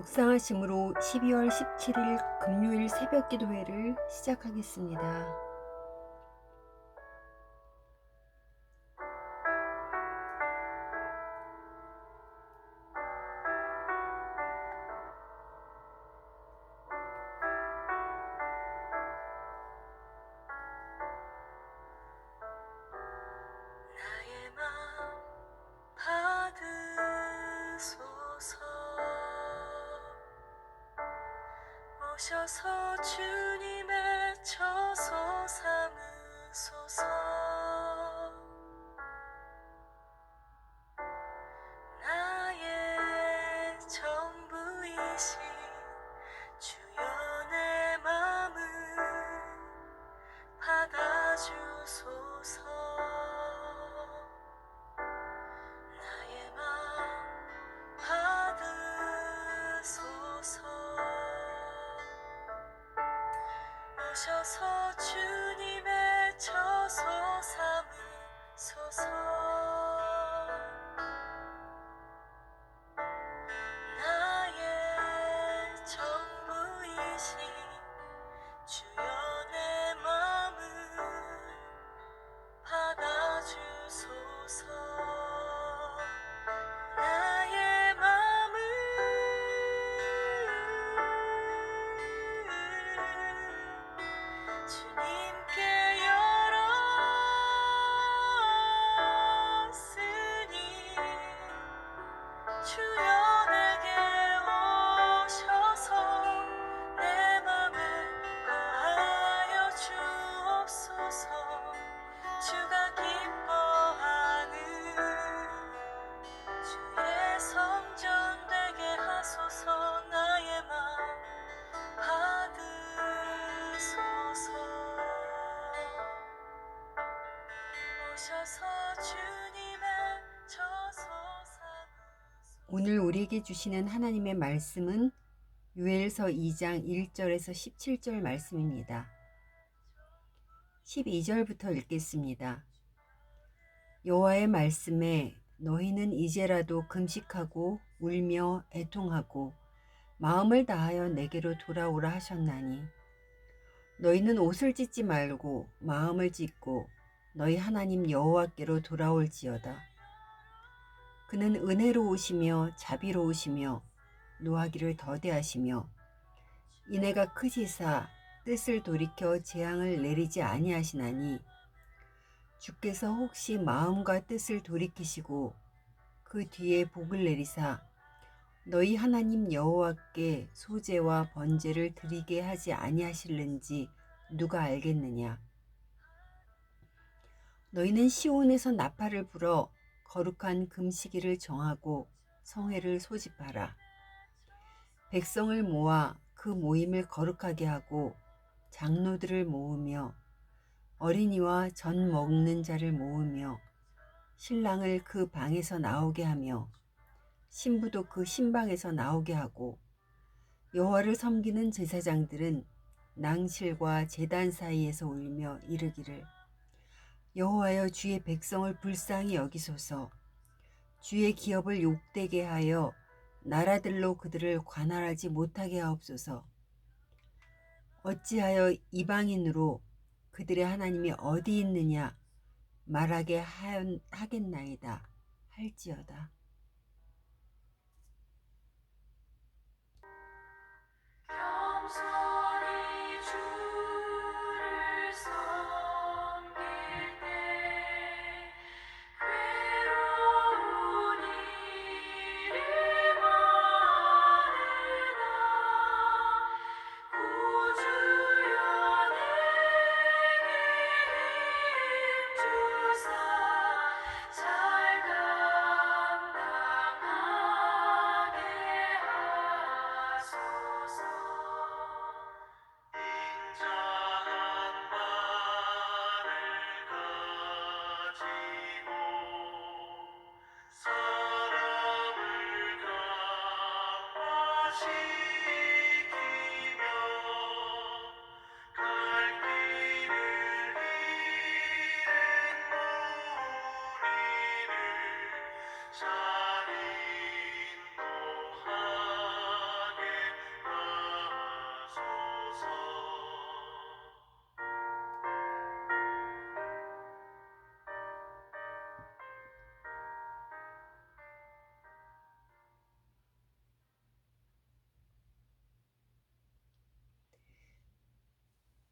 묵상하심으로 12월 17일 금요일 새벽 기도회를 시작하겠습니다. 오셔서 주님의 처소 삼으소서 오셔 오늘 우리에게 주시는 하나님의 말씀은 유엘서 2장 1절에서 17절 말씀입니다. 12절부터 읽겠습니다. 여호와의 말씀에 너희는 이제라도 금식하고 울며 애통하고 마음을 다하여 내게로 돌아오라 하셨나니 너희는 옷을 찢지 말고 마음을 찢고 너희 하나님 여호와께로 돌아올지어다. 그는 은혜로우시며 자비로우시며 노하기를 더디하시며 이내가 크시사 뜻을 돌이켜 재앙을 내리지 아니하시나니 주께서 혹시 마음과 뜻을 돌이키시고 그 뒤에 복을 내리사 너희 하나님 여호와께 소제와 번제를 드리게 하지 아니하실는지 누가 알겠느냐 너희는 시온에서 나팔을 불어 거룩한 금시기를 정하고 성회를 소집하라. 백성을 모아 그 모임을 거룩하게 하고 장로들을 모으며 어린이와 전 먹는 자를 모으며 신랑을 그 방에서 나오게 하며 신부도 그 신방에서 나오게 하고 여호와를 섬기는 제사장들은 낭실과 제단 사이에서 울며 이르기를 여호와여 주의 백성을 불쌍히 여기소서. 주의 기업을 욕되게 하여 나라들로 그들을 관할하지 못하게 하옵소서. 어찌하여 이방인으로 그들의 하나님이 어디 있느냐 말하게 하- 하겠나이다 할지어다. 겸손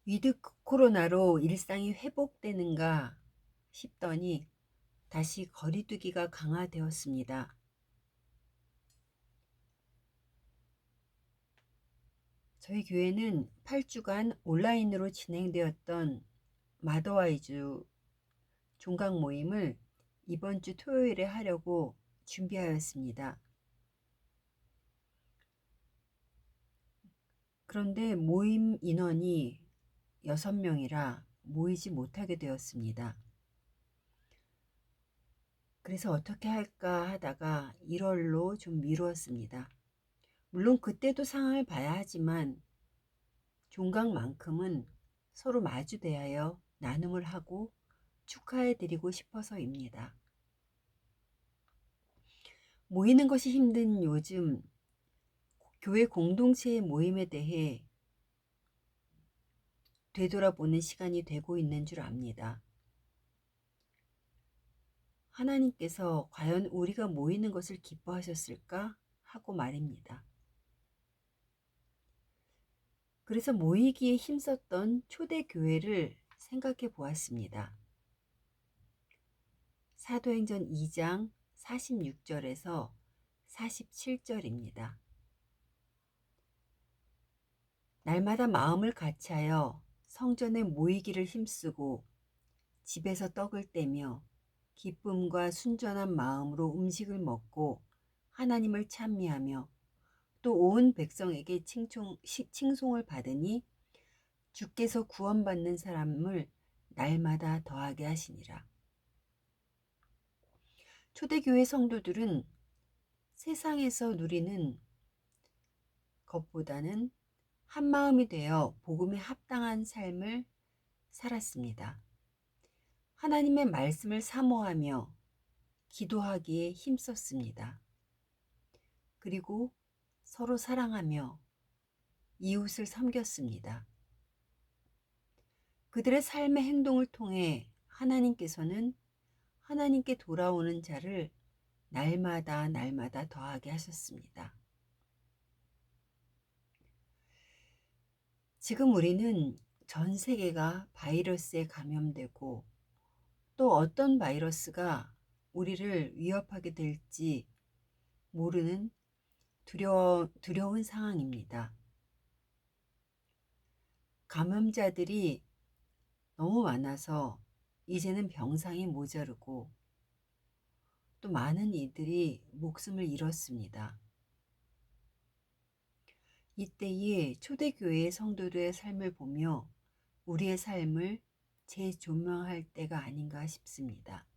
위드 코로나로 일상이 회복되는가 싶더니 다시 거리두기가 강화되었습니다. 저희 교회는 8주간 온라인으로 진행되었던 마더와이즈 종강 모임을 이번 주 토요일에 하려고 준비하였습니다. 그런데 모임 인원이 6명이라 모이지 못하게 되었습니다. 그래서 어떻게 할까 하다가 1월로 좀 미루었습니다. 물론 그때도 상황을 봐야 하지만 종강만큼은 서로 마주 대하여 나눔을 하고 축하해 드리고 싶어서입니다. 모이는 것이 힘든 요즘 교회 공동체의 모임에 대해 되돌아보는 시간이 되고 있는 줄 압니다. 하나님께서 과연 우리가 모이는 것을 기뻐하셨을까 하고 말입니다. 그래서 모이기에 힘썼던 초대교회를 생각해 보았습니다. 사도행전 2장 46절에서 47절입니다. 날마다 마음을 같이하여 성전에 모이기를 힘쓰고 집에서 떡을 떼며 기쁨과 순전한 마음으로 음식을 먹고 하나님을 찬미하며 또 온 백성에게 칭총, 칭송을 받으니 주께서 구원받는 사람을 날마다 더하게 하시니라. 초대교회 성도들은 세상에서 누리는 것보다는 한 마음이 되어 복음에 합당한 삶을 살았습니다. 하나님의 말씀을 사모하며 기도하기에 힘썼습니다. 그리고 서로 사랑하며 이웃을 섬겼습니다. 그들의 삶의 행동을 통해 하나님께서는 하나님께 돌아오는 자를 날마다 날마다 더하게 하셨습니다. 지금 우리는 전 세계가 바이러스에 감염되고 또 어떤 바이러스가 우리를 위협하게 될지 모르는 두려워, 두려운 상황입니다. 감염자들이 너무 많아서 이제는 병상이 모자르고 또 많은 이들이 목숨을 잃었습니다. 이때에 초대교회의 성도들의 삶을 보며 우리의 삶을 재조명할 때가 아닌가 싶습니다.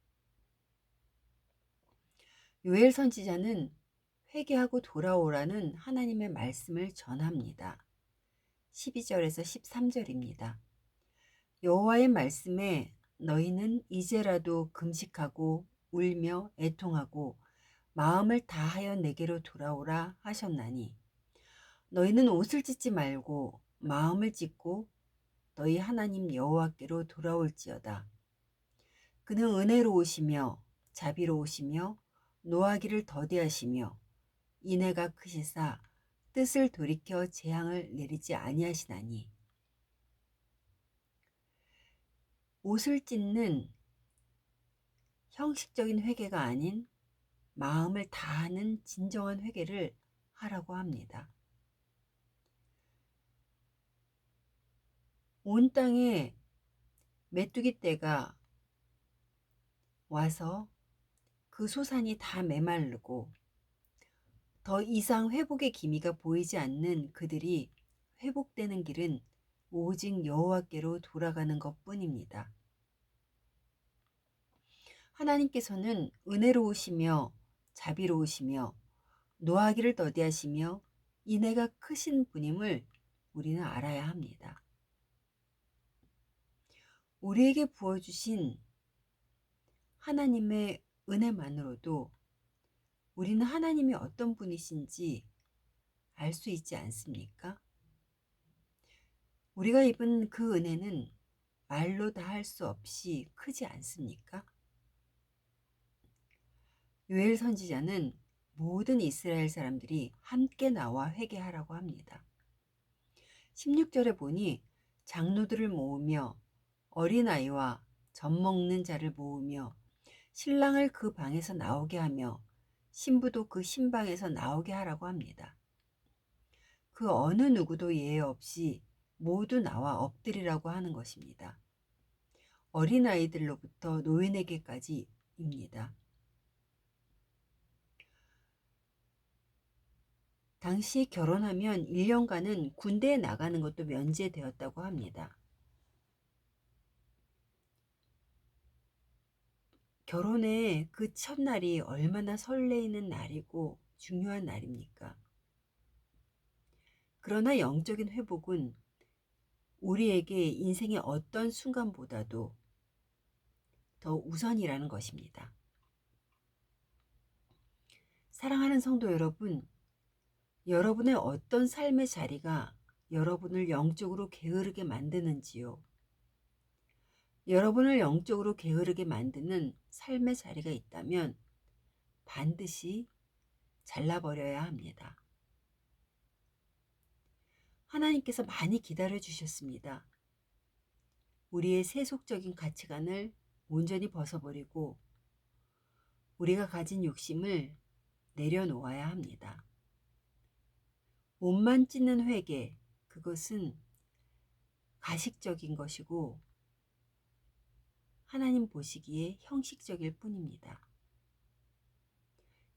요엘 선지자는 회개하고 돌아오라는 하나님의 말씀을 전합니다. 12절에서 13절입니다. 여호와의 말씀에 너희는 이제라도 금식하고 울며 애통하고 마음을 다하여 내게로 돌아오라 하셨나니 너희는 옷을 찢지 말고 마음을 찢고 너희 하나님 여호와께로 돌아올지어다. 그는 은혜로우시며 자비로우시며 노하기를 더디하시며 인애가 크시사 뜻을 돌이켜 재앙을 내리지 아니하시나니 옷을 찢는 형식적인 회개가 아닌 마음을 다하는 진정한 회개를 하라고 합니다. 온 땅에 메뚜기 떼가 와서 그 소산이 다 메마르고 더 이상 회복의 기미가 보이지 않는 그들이 회복되는 길은 오직 여호와께로 돌아가는 것뿐입니다. 하나님께서는 은혜로우시며 자비로우시며 노하기를 더디하시며 인애가 크신 분임을 우리는 알아야 합니다. 우리에게 부어주신 하나님의 은혜만으로도 우리는 하나님이 어떤 분이신지 알 수 있지 않습니까? 우리가 입은 그 은혜는 말로 다 할 수 없이 크지 않습니까? 요엘 선지자는 모든 이스라엘 사람들이 함께 나와 회개하라고 합니다. 16절에 보니 장로들을 모으며 어린아이와 젖 먹는 자를 모으며 신랑을 그 방에서 나오게 하며 신부도 그 신방에서 나오게 하라고 합니다. 그 어느 누구도 예외 없이 모두 나와 엎드리라고 하는 것입니다. 어린아이들로부터 노인에게까지입니다. 당시 결혼하면 1년간은 군대에 나가는 것도 면제되었다고 합니다. 결혼의 그 첫날이 얼마나 설레이는 날이고 중요한 날입니까? 그러나 영적인 회복은 우리에게 인생의 어떤 순간보다도 더 우선이라는 것입니다. 사랑하는 성도 여러분, 여러분의 어떤 삶의 자리가 여러분을 영적으로 게으르게 만드는지요. 여러분을 영적으로 게으르게 만드는 삶의 자리가 있다면 반드시 잘라버려야 합니다. 하나님께서 많이 기다려 주셨습니다. 우리의 세속적인 가치관을 온전히 벗어버리고 우리가 가진 욕심을 내려놓아야 합니다. 옷만 찢는 회개, 그것은 가식적인 것이고 하나님 보시기에 형식적일 뿐입니다.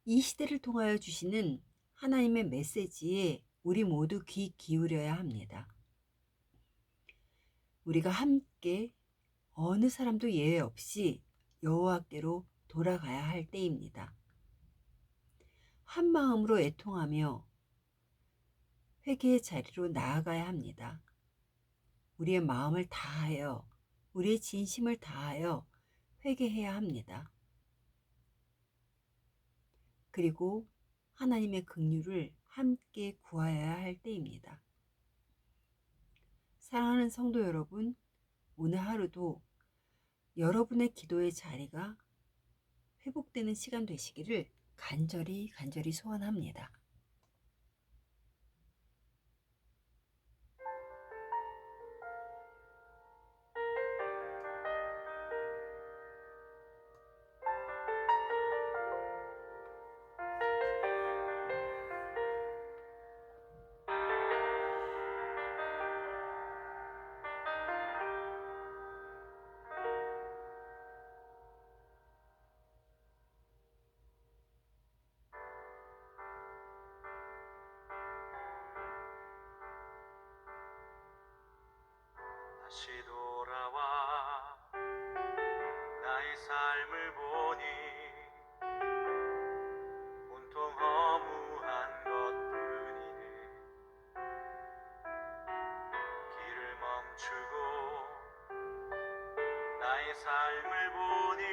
이 시대를 통하여 주시는 하나님의 메시지에 우리 모두 귀 기울여야 합니다. 우리가 함께 어느 사람도 예외 없이 여호와께로 돌아가야 할 때입니다. 한 마음으로 애통하며 회개의 자리로 나아가야 합니다. 우리의 마음을 다하여 우리의 진심을 다하여 회개해야 합니다. 그리고 하나님의 긍휼을 함께 구하여야 할 때입니다. 사랑하는 성도 여러분, 오늘 하루도 여러분의 기도의 자리가 회복되는 시간 되시기를 간절히 간절히 소원합니다. 삶을 보니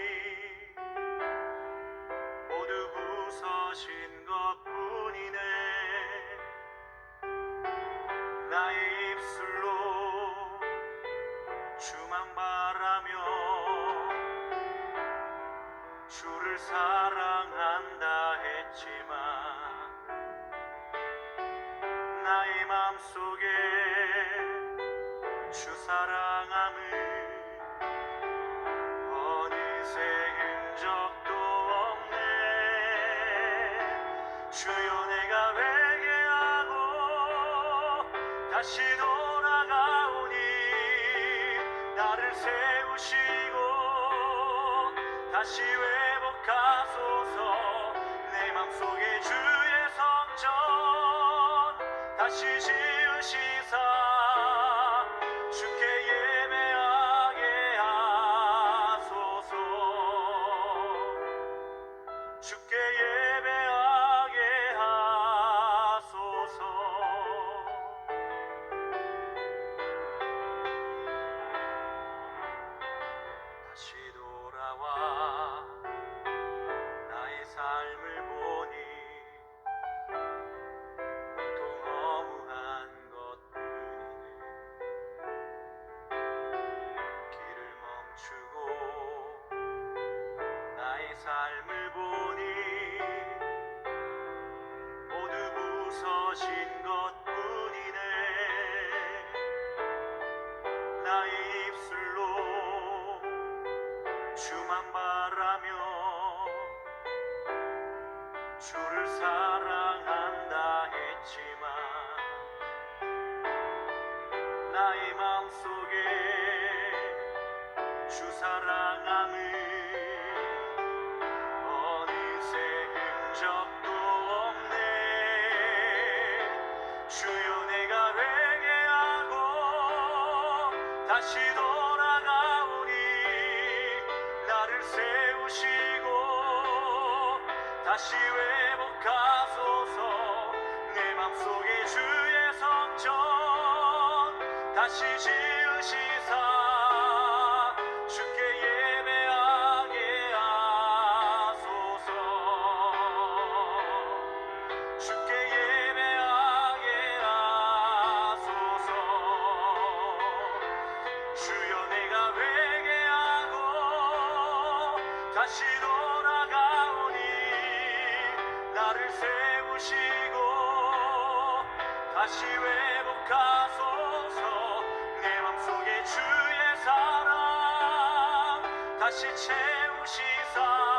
모두 부서진 것뿐이네. 나의 입술로 주만 바라며 주를 사랑한다 했지만 나의 맘속에 주 사랑함을 다시 돌아가오니 나를 세우시고 다시 회복하소서. 내 맘속에 주의 성전 다시 지으시사 삶을 보니 모두 부서진 것뿐이네. 나의 입술로 주만 바라며 주를 사랑한다 했지만 나의 마음속에 주 사랑함을 적도 없네. 주여 내가 회개하고 다시 돌아가오니 나를 세우시고 다시 회복하소서. 내 맘속에 주의 성전 다시 지으시사 다시 채우시사 주를 사